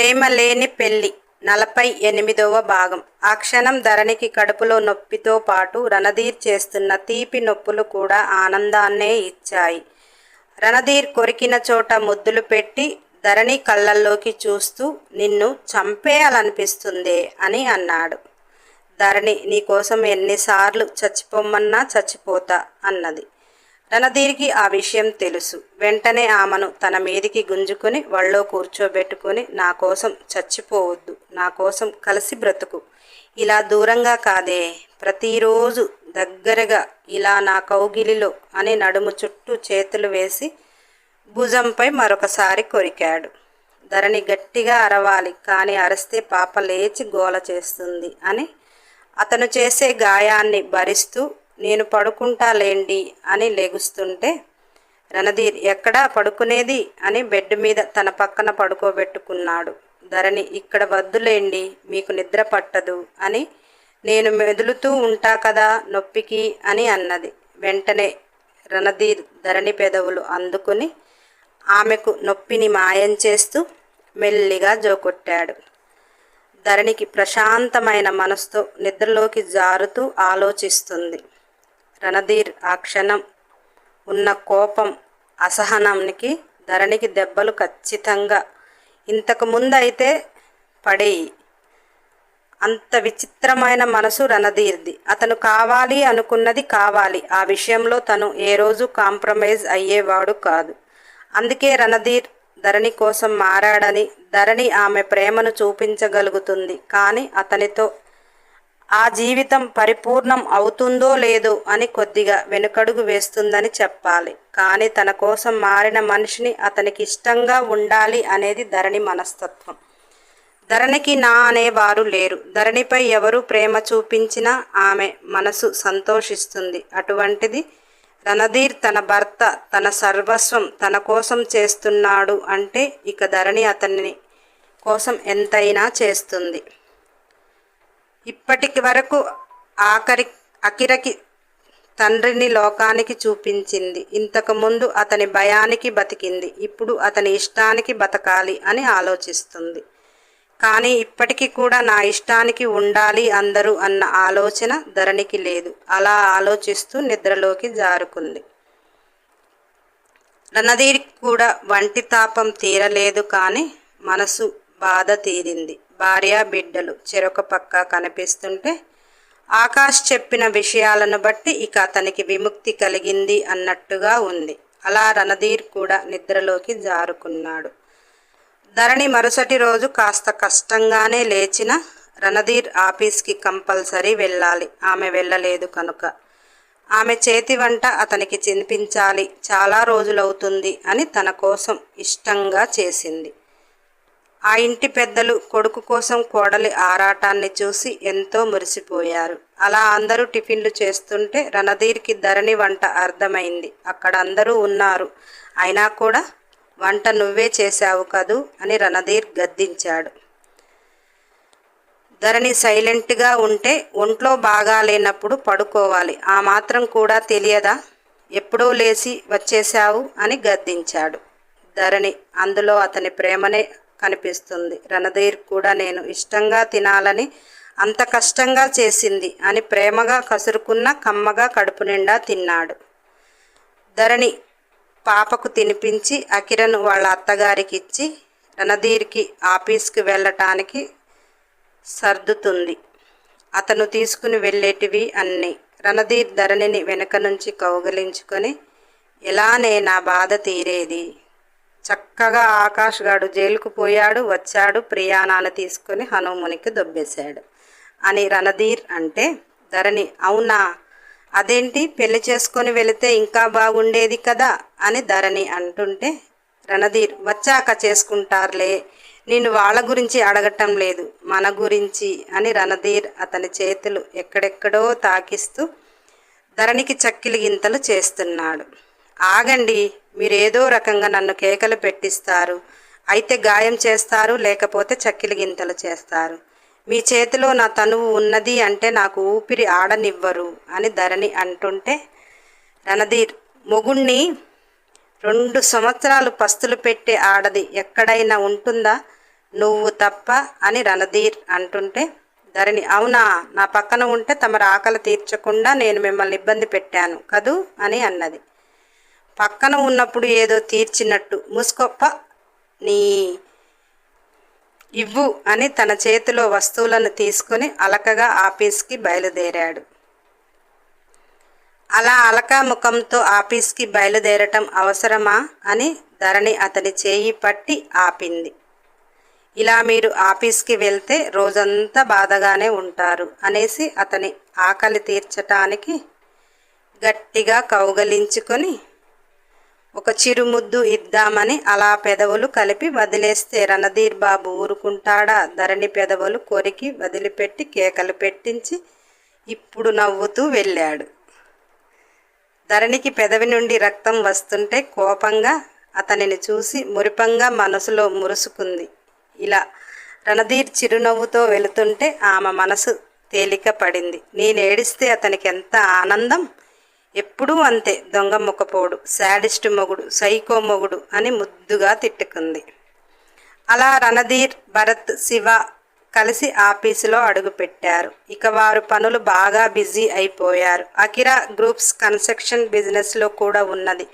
ప్రేమ లేని పెళ్ళి. నలభై ఎనిమిదవ భాగం. ఆ క్షణం ధరణికి కడుపులో నొప్పితో పాటు రణధీర్ చేస్తున్న తీపి నొప్పులు కూడా ఆనందాన్నే ఇచ్చాయి. రణధీర్ కొరికిన చోట ముద్దులు పెట్టి ధరణి కళ్ళల్లోకి చూస్తూ నిన్ను చంపేయాలనిపిస్తుందే అని అన్నాడు. ధరణి నీకోసం ఎన్నిసార్లు చచ్చిపోమ్మన్నా చచ్చిపోతా అన్నది. రణధీర్కి ఆ విషయం తెలుసు. వెంటనే ఆమెను తన మీదికి గుంజుకుని వాళ్ళో కూర్చోబెట్టుకొని నా కోసం చచ్చిపోవద్దు నా కోసం కలిసి బ్రతుకు. ఇలా దూరంగా కాదే ప్రతిరోజు దగ్గరగా ఇలా నా కౌగిలిలో అని నడుము చుట్టూ చేతులు వేసి భుజంపై మరొకసారి కొరికాడు. ధరణి గట్టిగా అరవాలి కానీ అరిస్తే పాప లేచి గోల చేస్తుంది అని అతను చేసే గాయాన్ని భరిస్తూ నేను పడుకుంటాలేండి అని లెగుస్తుంటే రణధీర్ ఎక్కడా పడుకునేది? అని బెడ్ మీద తన పక్కన పడుకోబెట్టుకున్నాడు. ధరణి ఇక్కడ వద్దులేండి మీకు నిద్ర పట్టదు అని నేను మెదులుతూ ఉంటా కదా నొప్పికి అని అన్నది. వెంటనే రణధీర్ ధరణి పెదవులు అందుకుని ఆమెకు నొప్పిని మాయం చేస్తూ మెల్లిగా జోకొట్టాడు. ధరణికి ప్రశాంతమైన మనసుతో నిద్రలోకి జారుతూ ఆలోచిస్తుంది. రణధీర్ ఆ క్షణం ఉన్న కోపం అసహనానికి ధరణికి దెబ్బలు ఖచ్చితంగా. ఇంతకు ముందైతే పడేయి. అంత విచిత్రమైన మనసు రణధీర్ది. అతను కావాలి అనుకున్నది కావాలి. ఆ విషయంలో తను ఏ రోజు కాంప్రమైజ్ అయ్యేవాడు కాదు. అందుకే రణధీర్ ధరణి కోసం మారాడని ధరణి ఆమె ప్రేమను చూపించగలుగుతుంది. కానీ అతనితో ఆ జీవితం పరిపూర్ణం అవుతుందో లేదో అని కొద్దిగా వెనుకడుగు వేస్తుందని చెప్పాలి. కానీ తన కోసం మారిన మనిషిని అతనికి ఇష్టంగా ఉండాలి అనేది ధరణి మనస్తత్వం. ధరణికి నా అనేవారు లేరు. ధరణిపై ఎవరు ప్రేమ చూపించినా ఆమె మనసు సంతోషిస్తుంది. అటువంటిది రణధీర్ తన భర్త తన సర్వస్వం తన కోసం చేస్తున్నాడు అంటే ఇక ధరణి అతన్ని కోసం ఎంతైనా చేస్తుంది. ఇప్పటికి వరకు ఆఖరి అకిరకి తండ్రిని లోకానికి చూపించింది. ఇంతకుముందు అతని భయానికి బతికింది. ఇప్పుడు అతని ఇష్టానికి బతకాలి అని ఆలోచిస్తుంది. కానీ ఇప్పటికీ కూడా నా ఇష్టానికి ఉండాలి అందరూ అన్న ఆలోచన ధరణికి లేదు. అలా ఆలోచిస్తూ నిద్రలోకి జారుకుంది. రణధీర్ కూడా వంటి తాపం తీరలేదు కానీ మనసు బాధ తీరింది. భార్య బిడ్డలు చెరొక పక్క కనిపిస్తుంటే ఆకాష్ చెప్పిన విషయాలను బట్టి ఇక అతనికి విముక్తి కలిగింది అన్నట్టుగా ఉంది. అలా రణధీర్ కూడా నిద్రలోకి జారుకున్నాడు. ధరణి మరుసటి రోజు కాస్త కష్టంగానే లేచిన రణధీర్ ఆఫీస్కి కంపల్సరీ వెళ్ళాలి. ఆమె వెళ్ళలేదు కనుక. ఆమె చేతి వంట అతనికి తినిపించాలి. చాలా రోజులవుతుంది అని తన కోసం ఇష్టంగా చేసింది. ఆ ఇంటి పెద్దలు కొడుకు కోసం కోడలి ఆరాటాన్ని చూసి ఎంతో మురిసిపోయారు. అలా అందరూ టిఫిన్లు చేస్తుంటే రణధీర్కి ధరణి వంట అర్థమైంది. అక్కడ అందరూ ఉన్నారు. అయినా కూడా వంట నువ్వే చేశావు కదూ అని రణధీర్ గద్దించాడు. ధరణి సైలెంట్గా ఉంటే ఒంట్లో బాగాలేనప్పుడు పడుకోవాలి. ఆ మాత్రం కూడా తెలియదా? ఎప్పుడో లేచి వచ్చేశావు అని గద్దించాడు. ధరణి అందులో అతని ప్రేమనే కనిపిస్తుంది. రణధీర్ కూడా నేను ఇష్టంగా తినాలని అంత కష్టంగా చేసింది అని ప్రేమగా కసురుకున్న కమ్మగా కడుపు నిండా తిన్నాడు. ధరణి పాపకు తినిపించి అకిరను వాళ్ళ అత్తగారికి ఇచ్చి రణధీర్కి ఆఫీస్కి వెళ్ళటానికి సర్దుతుంది. అతను తీసుకుని వెళ్ళేటివి అన్నీ. రణధీర్ ధరణిని వెనక నుంచి కౌగలించుకొని ఎలానే నా బాధ తీరేది? చక్కగా ఆకాష్ గాడు జైలుకు పోయాడు వచ్చాడు ప్రయాణాన్ని తీసుకొని హనుమునికి దొబ్బేశాడు. అని రణధీర్ అంటే ధరణి అవునా? అదేంటి? పెళ్ళి చేసుకొని వెళితే ఇంకా బాగుండేది కదా? అని ధరణి అంటుంటే రణధీర్ వచ్చాక చేసుకుంటారులే. నేను వాళ్ళ గురించి అడగటం లేదు. మన గురించి అని రణధీర్ అతని చేతులు ఎక్కడెక్కడో తాకిస్తూ ధరణికి చక్కిలి గింతలు చేస్తున్నాడు. ఆగండి మీరేదో రకంగా నన్ను కేకలు పెట్టిస్తారు. అయితే గాయం చేస్తారు లేకపోతే చక్కిలి గింతలు చేస్తారు. మీ చేతిలో నా తనువు ఉన్నది అంటే నాకు ఊపిరి ఆడనివ్వరు అని ధరణి అంటుంటే రణధీర్ మొగుణ్ణి రెండు సంవత్సరాలు పస్తులు పెట్టే ఆడది ఎక్కడైనా ఉంటుందా? నువ్వు తప్ప అని రణధీర్ అంటుంటే ధరణి అవునా? నా పక్కన ఉంటే తమరు ఆకలి తీర్చకుండా నేను మిమ్మల్ని ఇబ్బంది పెట్టాను కదూ? అని అన్నది. పక్కన ఉన్నప్పుడు ఏదో తీర్చినట్టు. ముసుకొప్ప నీ ఇవ్వు అని తన చేతిలో వస్తువులను తీసుకుని అలకగా ఆఫీస్కి బయలుదేరాడు. అలా అలకా ముఖంతో ఆఫీస్కి బయలుదేరటం అవసరమా అని ధరణి అతని చేయి పట్టి ఆపింది. ఇలా మీరు ఆఫీస్కి వెళ్తే రోజంతా బాధగానే ఉంటారు అనేసి అతని ఆకలి తీర్చటానికి గట్టిగా కౌగలించుకొని ఒక చిరుముద్దు ఇద్దామని అలా పెదవులు కలిపి వదిలేస్తే రణధీర్ బాబు ఊరుకుంటాడా? ధరణి పెదవులు కొరికి వదిలిపెట్టి కేకలు పెట్టించి ఇప్పుడు నవ్వుతూ వెళ్ళాడు. ధరణికి పెదవి నుండి రక్తం వస్తుంటే కోపంగా అతనిని చూసి మురిపంగా మనసులో మురుసుకుంది. ఇలా రణధీర్ చిరునవ్వుతో వెళుతుంటే ఆమె మనసు తేలిక పడింది నేనేడిస్తే అతనికి ఎంత ఆనందం? ఎప్పుడూ అంతే. దొంగ మొక్కపోడు శాడిస్ట్ మొగుడు సైకో మొగుడు అని ముద్దుగా తిట్టుకుంది. అలా రణధీర్ భరత్ శివ కలిసి ఆఫీసులో అడుగుపెట్టారు. ఇక వారు పనులు బాగా బిజీ అయిపోయారు. అకిరా గ్రూప్స్ కన్స్ట్రక్షన్ బిజినెస్లో కూడా ఉన్నది.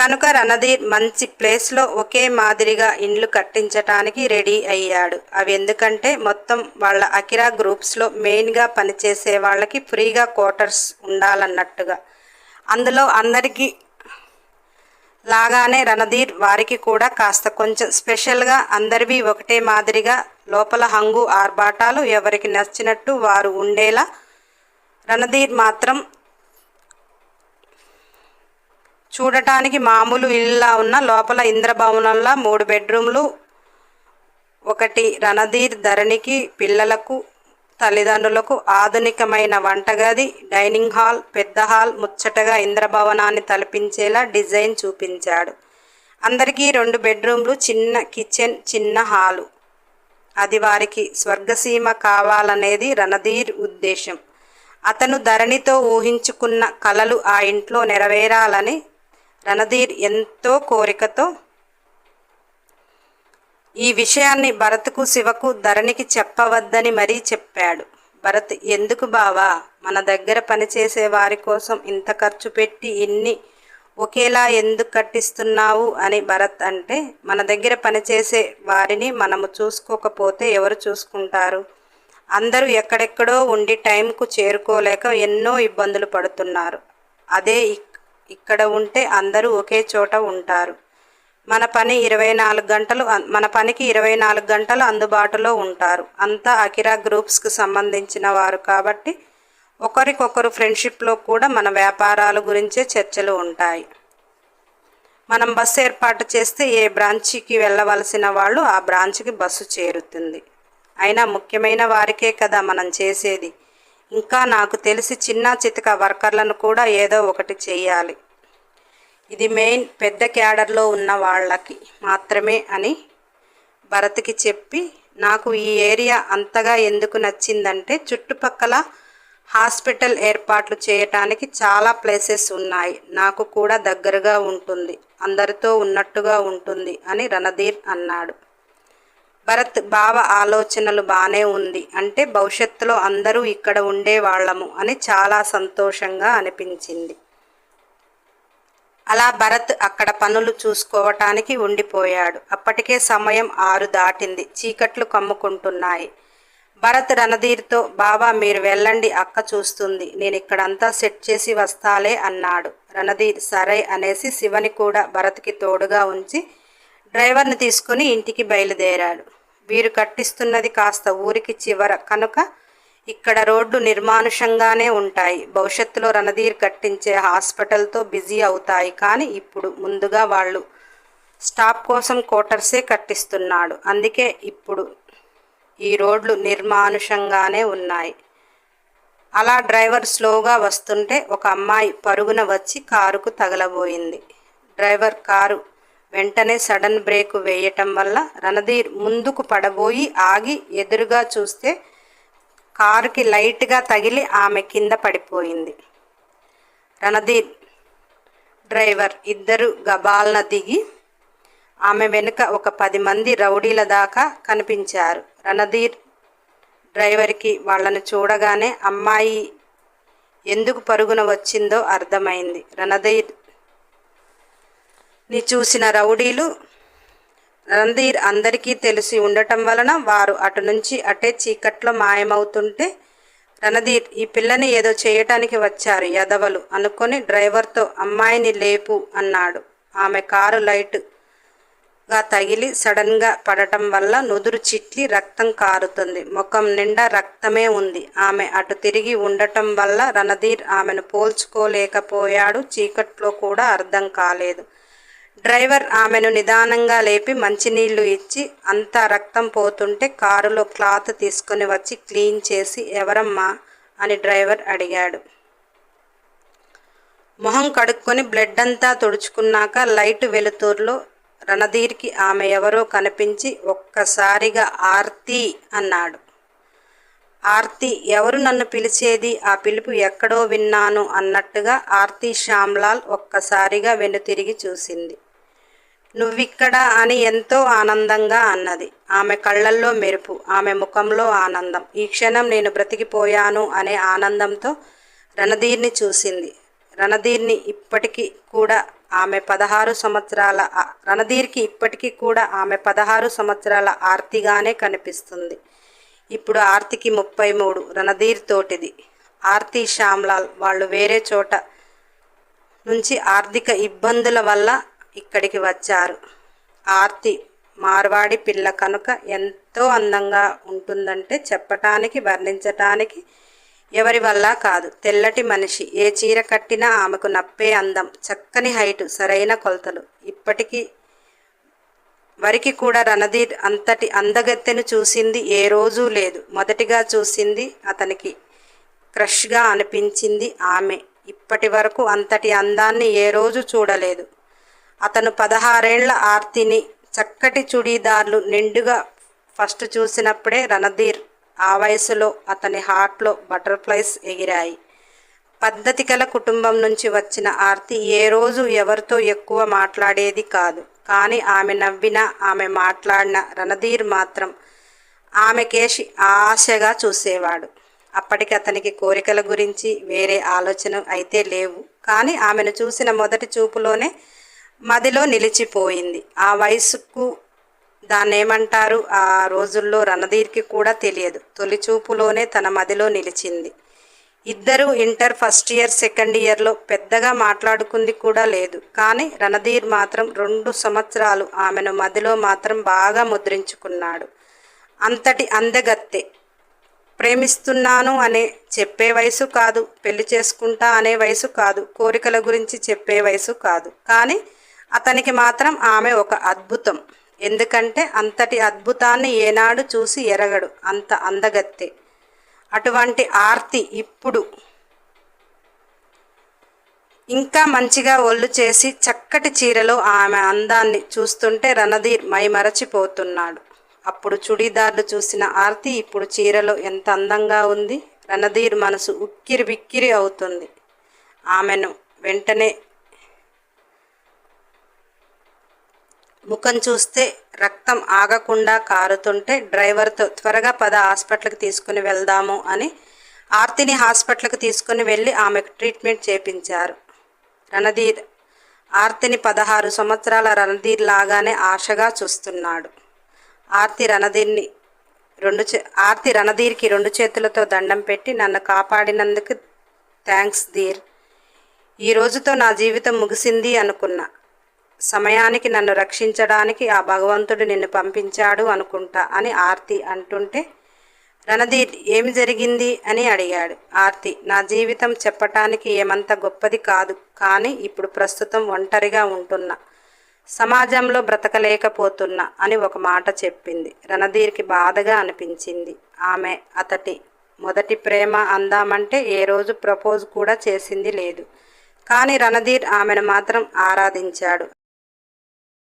కనుక రణధీర్ మంచి ప్లేస్లో ఒకే మాదిరిగా ఇండ్లు కట్టించటానికి రెడీ అయ్యాడు. అవి ఎందుకంటే మొత్తం వాళ్ళ అకిరా గ్రూప్స్లో మెయిన్గా పనిచేసే వాళ్ళకి ఫ్రీగా క్వార్టర్స్ ఉండాలన్నట్టుగా. అందులో అందరికీ లాగానే రణధీర్ వారికి కూడా కాస్త కొంచెం స్పెషల్గా అందరివి ఒకటే మాదిరిగా లోపల హంగు ఆర్భాటాలు ఎవరికి నచ్చినట్టు వారు ఉండేలా రణధీర్ మాత్రం చూడటానికి మామూలు ఇల్లులా ఉన్న లోపల ఇంద్రభవనంలా మూడు బెడ్రూమ్లు ఒకటి రణధీర్ ధరణికి పిల్లలకు తల్లిదండ్రులకు ఆధునికమైన వంటగది డైనింగ్ హాల్ పెద్ద హాల్ ముచ్చటగా ఇంద్రభవనాన్ని తలపించేలా డిజైన్ చూపించాడు. అందరికీ రెండు బెడ్రూమ్లు చిన్న కిచెన్ చిన్న హాలు. అది వారికి స్వర్గసీమ కావాలనేది రణధీర్ ఉద్దేశం. అతను ధరణితో ఊహించుకున్న కలలు ఆ ఇంట్లో నెరవేరాలని రణధీర్ ఎంతో కోరికతో ఈ విషయాన్ని భరత్కు శివకు ధరణికి చెప్పవద్దని మరీ చెప్పాడు. భరత్ ఎందుకు బావా? మన దగ్గర పనిచేసే వారి కోసం ఇంత ఖర్చు పెట్టి ఇన్ని ఒకేలా ఎందుకు కట్టిస్తున్నావు? అని భరత్ అంటే మన దగ్గర పనిచేసే వారిని మనము చూసుకోకపోతే ఎవరు చూసుకుంటారు? అందరూ ఎక్కడెక్కడో ఉండి టైంకు చేరుకోలేక ఎన్నో ఇబ్బందులు పడుతున్నారు. అదే ఇక్కడ ఉంటే అందరూ ఒకే చోట ఉంటారు. మన పని ఇరవై నాలుగు గంటలు మన పనికి ఇరవై నాలుగు గంటలు అందుబాటులో ఉంటారు. అంతా అకిరా గ్రూప్స్కి సంబంధించిన వారు కాబట్టి ఒకరికొకరు ఫ్రెండ్షిప్లో కూడా మన వ్యాపారాల గురించే చర్చలు ఉంటాయి. మనం బస్సు ఏర్పాటు చేస్తే ఏ బ్రాంచ్కి వెళ్ళవలసిన వాళ్ళు ఆ బ్రాంచ్కి బస్సు చేరుతుంది. అయినా ముఖ్యమైన వారికే కదా మనం చేసేది. ఇంకా నాకు తెలిసి చిన్న చితక వర్కర్లను కూడా ఏదో ఒకటి చేయాలి. ఇది మెయిన్ పెద్ద క్యాడర్లో ఉన్న వాళ్ళకి మాత్రమే అని భరత్కి చెప్పి నాకు ఈ ఏరియా అంతగా ఎందుకు నచ్చిందంటే చుట్టుపక్కల హాస్పిటల్ ఏర్పాట్లు చేయటానికి చాలా ప్లేసెస్ ఉన్నాయి. నాకు కూడా దగ్గరగా ఉంటుంది. అందరితో ఉన్నట్టుగా ఉంటుంది అని రణధీర్ అన్నాడు. భరత్ బావ ఆలోచనలు బాగానే ఉంది. అంటే భవిష్యత్తులో అందరూ ఇక్కడ ఉండేవాళ్ళము అని చాలా సంతోషంగా అనిపించింది. అలా భరత్ అక్కడ పనులు చూసుకోవటానికి ఉండిపోయాడు. అప్పటికే సమయం ఆరు దాటింది. చీకట్లు కమ్ముకుంటున్నాయి. భరత్ రణధీర్తో బాబా మీరు వెళ్ళండి అక్క చూస్తుంది. నేను ఇక్కడంతా సెట్ చేసి వస్తాలే అన్నాడు. రణధీర్ సరే అనేసి శివని కూడా భరత్కి తోడుగా ఉంచి డ్రైవర్ని తీసుకుని ఇంటికి బయలుదేరాడు. వీరు కట్టిస్తున్నది కాస్త ఊరికి చివర. కనుక ఇక్కడ రోడ్డు నిర్మానుషంగానే ఉంటాయి. భవిష్యత్తులో రణధీర్ కట్టించే హాస్పిటల్తో బిజీ అవుతాయి. కానీ ఇప్పుడు ముందుగా వాళ్ళు స్టాప్ కోసం కోటర్సే కట్టిస్తున్నాడు. అందుకే ఇప్పుడు ఈ రోడ్లు నిర్మానుషంగానే ఉన్నాయి. అలా డ్రైవర్ స్లోగా వస్తుంటే ఒక అమ్మాయి పరుగున వచ్చి కారుకు తగలబోయింది. డ్రైవర్ కారు వెంటనే సడన్ బ్రేక్ వేయటం వల్ల రణధీర్ ముందుకు పడబోయి ఆగి ఎదురుగా చూస్తే కారుకి లైట్గా తగిలి ఆమె కింద పడిపోయింది. రణధీర్ డ్రైవర్ ఇద్దరు గబాల్న దిగి ఆమె వెనుక ఒక పది మంది రౌడీల దాకా కనిపించారు. రణధీర్ డ్రైవర్కి వాళ్ళను చూడగానే అమ్మాయి ఎందుకు పరుగున వచ్చిందో అర్థమైంది. రణధీర్ని చూసిన రౌడీలు రణధీర్ అందరికీ తెలిసి ఉండటం వలన వారు అటు నుంచి అటే చీకట్లో మాయమవుతుంటే రణధీర్ ఈ పిల్లని ఏదో చేయటానికి వచ్చారు యదవలు అనుకొని డ్రైవర్తో అమ్మాయిని లేపు అన్నాడు. ఆమె కారు లైట్గా తగిలి సడన్గా పడటం వల్ల నుదురు చిట్లి రక్తం కారుతుంది. ముఖం నిండా రక్తమే ఉంది. ఆమె అటు తిరిగి ఉండటం వల్ల రణధీర్ ఆమెను పోల్చుకోలేకపోయాడు. చీకట్లో కూడా అర్థం కాలేదు. డ్రైవర్ ఆమెను నిదానంగా లేపి మంచినీళ్ళు ఇచ్చి అంతా రక్తం పోతుంటే కారులో క్లాత్ తీసుకుని వచ్చి క్లీన్ చేసి ఎవరమ్మా? అని డ్రైవర్ అడిగాడు. మొహం కడుక్కొని బ్లడ్ అంతా తుడుచుకున్నాక లైట్ వెలుతురులో రణధీర్కి ఆమె ఎవరో కనిపించి ఒక్కసారిగా ఆర్తి అన్నాడు. ఆర్తి ఎవరు నన్ను పిలిచేది? ఆ పిలుపు ఎక్కడో విన్నాను అన్నట్టుగా ఆర్తి శ్యామ్లాల్ ఒక్కసారిగా వెనుతిరిగి చూసింది. నువ్విక్కడ అని ఎంతో ఆనందంగా అన్నది. ఆమె కళ్ళల్లో మెరుపు ఆమె ముఖంలో ఆనందం. ఈ క్షణం నేను బ్రతికిపోయాను అనే ఆనందంతో రణధీర్ని చూసింది. రణధీర్ని ఇప్పటికీ కూడా ఆమె పదహారు సంవత్సరాల రణధీర్కి ఇప్పటికీ కూడా ఆమె పదహారు సంవత్సరాల ఆర్తిగానే కనిపిస్తుంది. ఇప్పుడు ఆర్తికి ముప్పై మూడు రణధీర్ తోటిది. ఆర్తి శ్యామ్లాల్ వాళ్ళు వేరే చోట నుంచి ఆర్థిక ఇబ్బందుల వల్ల ఇక్కడికి వచ్చారు. ఆర్తి మార్వాడి పిల్ల కనుక ఎంతో అందంగా ఉంటుందంటే చెప్పటానికి వర్ణించటానికి ఎవరి వల్ల కాదు. తెల్లటి మనిషి ఏ చీర కట్టినా ఆమెకు నప్పే అందం చక్కని హైటు సరైన కొలతలు. ఇప్పటికీ వరికి కూడా రణధీర్ అంతటి అందగత్తెను చూసింది ఏ రోజూ లేదు. మొదటిగా చూసింది అతనికి క్రష్గా అనిపించింది ఆమె. ఇప్పటి వరకు అంతటి అందాన్ని ఏ రోజు చూడలేదు. అతను పదహారేళ్ళ ఆర్తిని చక్కటి చుడీదార్లు నిండుగా ఫస్ట్ చూసినప్పుడే రణధీర్ ఆ వయసులో అతని హార్ట్లో బటర్ఫ్లైస్ ఎగిరాయి. పద్ధతి గల కుటుంబం నుంచి వచ్చిన ఆర్తి ఏ రోజు ఎవరితో ఎక్కువ మాట్లాడేది కాదు. కానీ ఆమె నవ్విన ఆమె మాట్లాడిన రణధీర్ మాత్రం ఆమె కేసి ఆశగా చూసేవాడు. అప్పటికి అతనికి కోరికల గురించి వేరే ఆలోచన అయితే లేవు. కానీ ఆమెను చూసిన మొదటి చూపులోనే మదిలో నిలిచిపోయింది. ఆ వయసుకు దాన్నేమంటారు? ఆ రోజుల్లో రణధీర్కి కూడా తెలియదు. తొలి చూపులోనే తన మదిలో నిలిచింది. ఇద్దరు ఇంటర్ ఫస్ట్ ఇయర్ సెకండ్ ఇయర్లో పెద్దగా మాట్లాడుకుంది కూడా లేదు. కానీ రణధీర్ మాత్రం రెండు సంవత్సరాలు ఆమెను మదిలో మాత్రం బాగా ముద్రించుకున్నాడు. అంతటి అందగత్తె. ప్రేమిస్తున్నాను అనే చెప్పే వయసు కాదు. పెళ్ళి చేసుకుంటా అనే వయసు కాదు. కోరికల గురించి చెప్పే వయసు కాదు. కానీ అతనికి మాత్రం ఆమె ఒక అద్భుతం. ఎందుకంటే అంతటి అద్భుతాన్ని ఏనాడు చూసి ఎరగడు. అంత అందగత్తె. అటువంటి ఆర్తి ఇప్పుడు ఇంకా మంచిగా ఒళ్ళు చేసి చక్కటి చీరలో ఆమె అందాన్ని చూస్తుంటే రణధీర్ మైమరచిపోతున్నాడు. అప్పుడు చుడీదార్లు చూసిన ఆర్తి ఇప్పుడు చీరలో ఎంత అందంగా ఉంది. రణధీర్ మనసు ఉక్కిరి బిక్కిరి అవుతుంది. ఆమెను వెంటనే ముఖం చూస్తే రక్తం ఆగకుండా కారుతుంటే డ్రైవర్తో త్వరగా పద హాస్పిటల్కి తీసుకుని వెళ్దాము అని ఆర్తిని హాస్పిటల్కి తీసుకుని వెళ్ళి ఆమెకు ట్రీట్మెంట్ చేపించారు. రణధీర్ ఆర్తిని పదహారు సంవత్సరాల రణధీర్ లాగానే ఆశగా చూస్తున్నాడు. ఆర్తి రణధీర్ని రెండు చే ఆర్తి రణధీర్కి రెండు చేతులతో దండం పెట్టి నన్ను కాపాడినందుకు థ్యాంక్స్ ధీర్ ఈ రోజుతో నా జీవితం ముగిసింది అనుకున్నా. సమయానికి నన్ను రక్షించడానికి ఆ భగవంతుడు నిన్ను పంపించాడు అనుకుంటా అని ఆర్తి అంటుంటే రణధీర్ ఏమి జరిగింది అని అడిగాడు. ఆర్తి నా జీవితం చెప్పటానికి ఏమంత గొప్పది కాదు కానీ ఇప్పుడు ప్రస్తుతం ఒంటరిగా ఉంటున్నా. సమాజంలో బ్రతకలేకపోతున్నా అని ఒక మాట చెప్పింది. రణధీర్కి బాధగా అనిపించింది. ఆమె అతటి మొదటి ప్రేమ అందామంటే ఏ రోజు ప్రపోజ్ కూడా చేసింది లేదు. కానీ రణధీర్ ఆమెను మాత్రం ఆరాధించాడు.